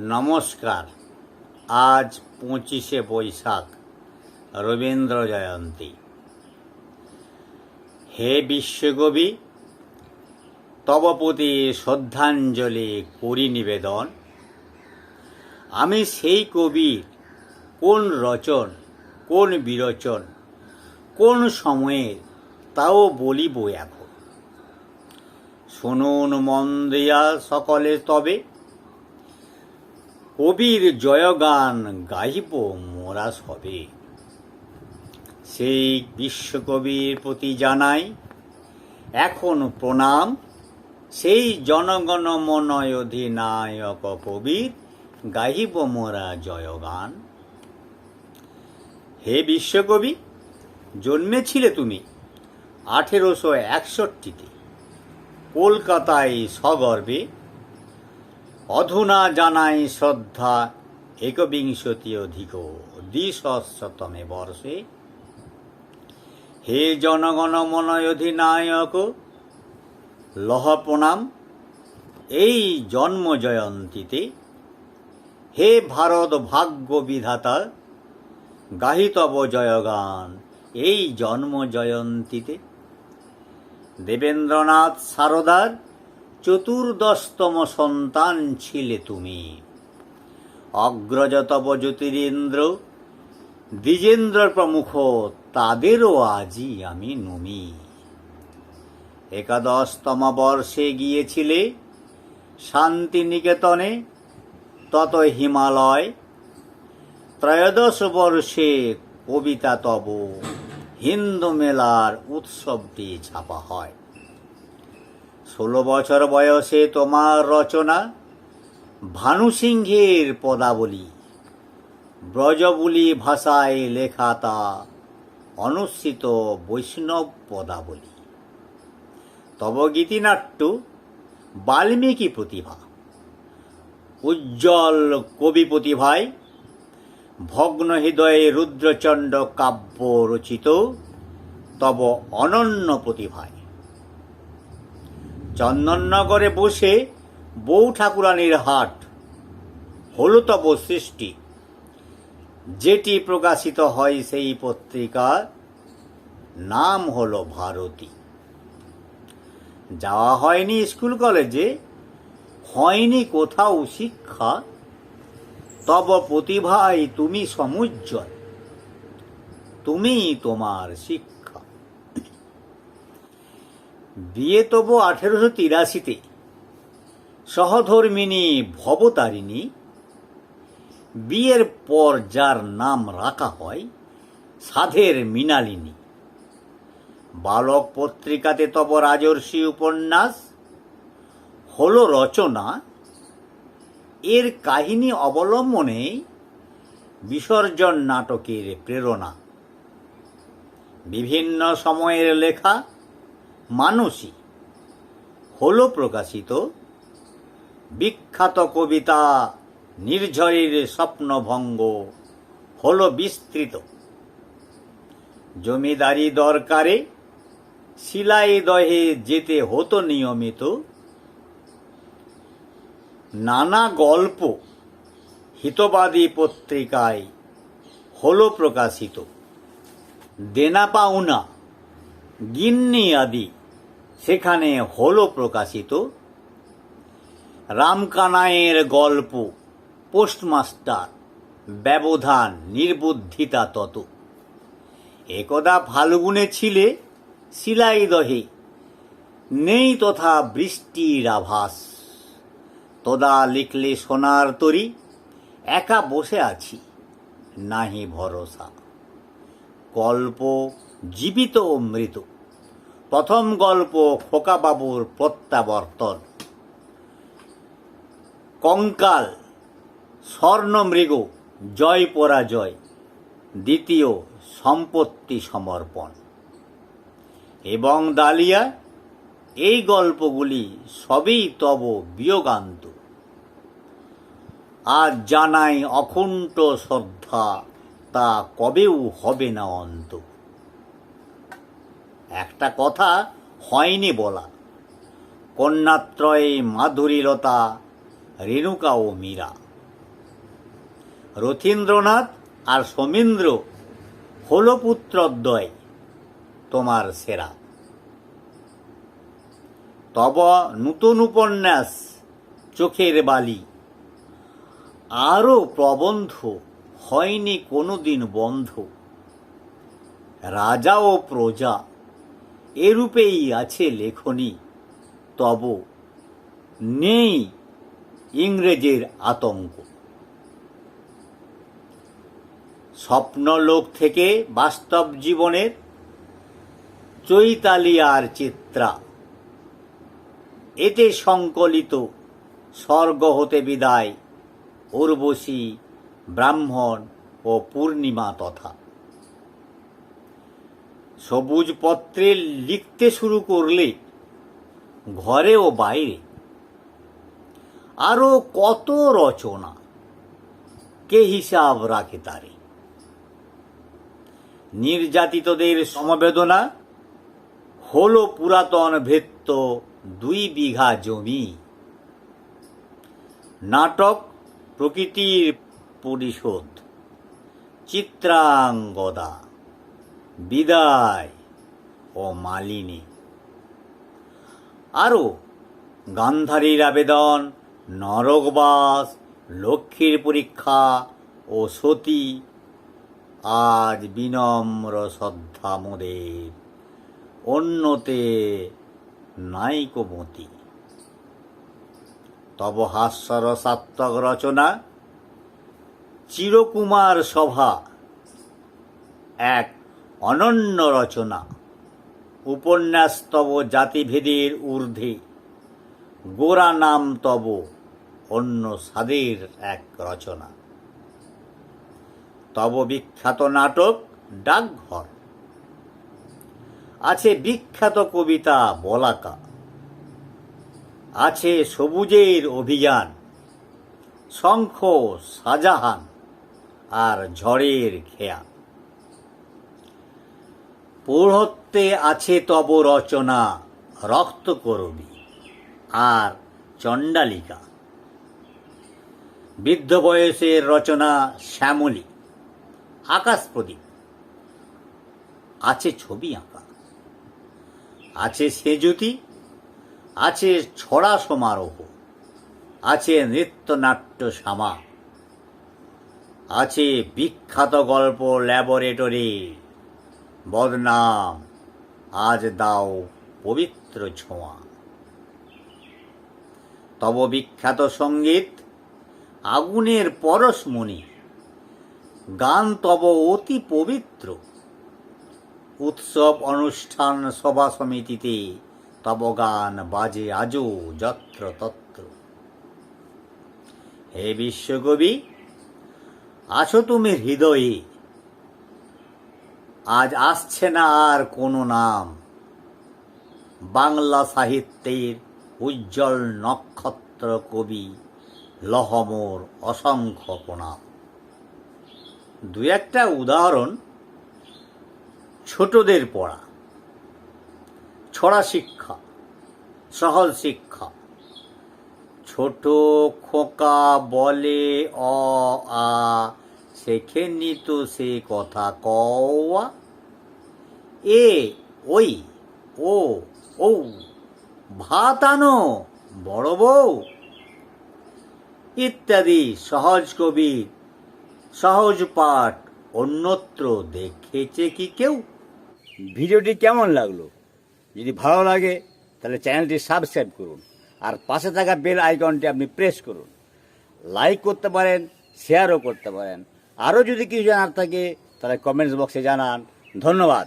নমস্কার। আজ পঁচিশে বৈশাখ, রবীন্দ্র জয়ন্তী। হে বিশ্বকবি, তব প্রতি শ্রদ্ধাঞ্জলি করি নিবেদন। আমি সেই কবির কোন রচন, কোন বিরচন, কোন সময়ের তাও বলিব এখন। শুনুন মন দিয়া সকলে তবে কবির জয়গান গাইব মোরা সবে। সেই বিশ্বকবির প্রতি জানাই, এখন প্রণাম, সেই জনগণ মনয় অধিনায়ক কবির গাইব মোরা জয়গান। হে বিশ্বকবি, জন্মেছিলে তুমি আঠেরোশো একষট্টিতে। কলকাতায় সগর্বে অধুনা জানাই শ্রদ্ধা একবিংশতি অধিক দ্বিশতমে বর্ষে। হে জনগণ মনয় অধিনায়ক, লহ প্রণাম। এই জন্ম জয়ন্তীতে হে ভারত ভাগ্য বিধাতা, গাহিতব জয়গান, এই জন্ম জয়ন্তীতে দেবেন্দ্রনাথ সারদার চতুর্দশতম সন্তান ছিলে তুমি। অগ্রজতব জ্যোতিরেন্দ্র দ্বিজেন্দ্র প্রমুখ, তাদেরও আজই আমি নমি। একাদশতম বর্ষে গিয়েছিলে শান্তিনিকেতনে, তত হিমালয়। ত্রয়োদশ বর্ষে কবিতা তব, হিন্দু মেলার উৎসবটি ছাপা হয়। ষোলো বছর বয়সে তোমার রচনা ভানুসিংহের পদাবলী। ব্রজবুলি ভাষায় লেখা তা অনুসৃত বৈষ্ণব পদাবলী। তব গীতিনাট্য, বাল্মীকি প্রতিভা, উজ্জ্বল কবি প্রতিভায়, ভগ্ন হৃদয়ে রুদ্রচণ্ড কাব্য রচিত, তব অনন্য প্রতিভায়। চন্দননগরে বসে বউ ঠাকুরানীর হাট হলতব সৃষ্টি। যেটি প্রকাশিত হয় সেই পত্রিকার নাম হল ভারতী। যাওয়া হয়নি স্কুল কলেজে, হয়নি কোথাও শিক্ষা, তব প্রতিভায় তুমি সমুজ্জ্বল। তুমি তোমার শিক্ষা। বিয়ে তবু আঠেরোশো তিরাশিতে। সহধর্মিনী ভবতারিণী, বিয়ের পর যার নাম রাখা হয় সাধের মৃণালিনী। বালক পত্রিকাতে তব রাজর্ষি উপন্যাস, হল রচনা, এর কাহিনী অবলম্বনে বিসর্জন নাটকের প্রেরণা। বিভিন্ন সময়ের লেখা মানুষই হল প্রকাশিত বিখ্যাত কবিতা নির্ঝরের স্বপ্নভঙ্গ হল বিস্তৃত। জমিদারি দরকারে শিলাই দহে যেতে হতো নিয়মিত। নানা গল্প হিতবাদী পত্রিকায় হলো প্রকাশিত। দেনা পাওনা, গিন্নি আদি সেখানে হলো প্রকাশিত রামকানায়ের গল্প, পোস্টমাস্টার, ব্যবধান, নির্বুদ্ধিতা তত। একদা ফাল্গুনে ছিলে শিলাই দহে, নেই তথা বৃষ্টির আভাস। তদা লিখলে সোনার তরি, একা বসে আছি, নাহি ভরসা। কল্প জীবিত ও মৃত। প্রথম গল্প খোকাবাবুর প্রত্যাবর্তন। কঙ্কাল স্বর্ণমৃগ জয় পরাজয়, দ্বিতীয় সম্পত্তি সমর্পণ। এবং দালিয়া এই গল্পগুলি সবই তব বিয়োগান্ত। আজ জানাই অকুণ্ঠ শ্রদ্ধা, তা কবেও হবে না অন্ত। একটা কথা হয়নি বলা। কন্যাত্রয়ে মাধুরীলতা, রেণুকা ও মীরা। রথীন্দ্রনাথ আর সমীন্দ্র হল পুত্রদ্বয়, তোমার সেরা। তব নূতন উপন্যাস, চোখের বালি। আরও প্রবন্ধ হয়নি কোনোদিন বন্ধ। রাজা ও প্রজা এরূপেই আছে লেখনী। তব নেই ইংরেজের আতঙ্ক। স্বপ্নলোক থেকে বাস্তব জীবনের চৈতালি আর চিত্রা। এতে সংকলিত স্বর্গ হতে বিদায়, উর্বশী ব্রাহ্মণ ও পূর্ণিমা তথা। সবুজ পত্রে লিখতে শুরু করলে, ঘরে ও বাইরে, আরও কত রচনা, কে হিসাব রাখে তারে? নির্যাতিতদের সমবেদনা, হলো পুরাতন ভৃত্য দুই বিঘা জমি। নাটক, প্রকৃতির পরিশোধ, চিত্রাঙ্গদা। বিদায়, ও মালিনী। আরও গান্ধারীর আবেদন, নরকবাস, লক্ষ্মীর পরীক্ষা ও সতী, আজ বিনম্র শ্রদ্ধা মোদের। অন্যতে নাইকমতি তব হাস্যরসাত্মক রচনা, চিরকুমার সভা, এক অনন্য রচনা। উপন্যাস তব জাতিভেদের ঊর্ধ্বে। গোরা নাম তব, অন্য সাদের এক রচনা। তব বিখ্যাত নাটক, ডাকঘর। আছে বিখ্যাত কবিতা, বলাকা। আছে সবুজের অভিযান, শঙ্খ, শাহজাহান আর ঝড়ের খেয়া পৌরত্বে আছে তব রচনা রক্তকরবী আর চণ্ডালিকা। বৃদ্ধ বয়সের রচনা শ্যামলী। আকাশ প্রদীপ। আছে ছবি আঁকা। আছে সেজুতি। আছে ছড়া সমারোহ। আছে নৃত্যনাট্য সামা। আছে বিখ্যাত গল্প ল্যাবরেটরি। বদনাম। আজ দাও পবিত্র ছোঁয়া। তব বিখ্যাত সংগীত, আগুনের পরশমণি। গান তব অতি পবিত্র। উৎসব অনুষ্ঠান সভা সমিতিতে তব গান বাজে আজও যত্র তত্র হে বিশ্বকবি আছো তুমি হৃদয়ে আজ আসছে না আর কোনো নাম। বাংলা সাহিত্যের উজ্জ্বল নক্ষত্র কবি লহমর অসংখ্য প্রণাম। দু একটা উদাহরণ ছোটদের পড়া। ছড়া শিক্ষা, সহজ শিক্ষা। ছোট খোকা বলে অ, আ শেখেনি তো সে কথা কওয়া, এ, ওই, ও ও ভাত আনো, বড় বউ। ইত্যাদি সহজ কবি সহজ পাঠ অন্যত্র দেখেছে কি কেউ? ভিডিওটি কেমন লাগল? যদি ভালো লাগে, তাহলে চ্যানেলটি সাবস্ক্রাইব করুন আর পাশে থাকা বেল আইকনটি আপনি প্রেস করুন। লাইক করতে পারেন, শেয়ারও করতে পারেন। আরও যদি কিছু জানার থাকে তাহলে কমেন্টস বক্সে জানান। ধন্যবাদ।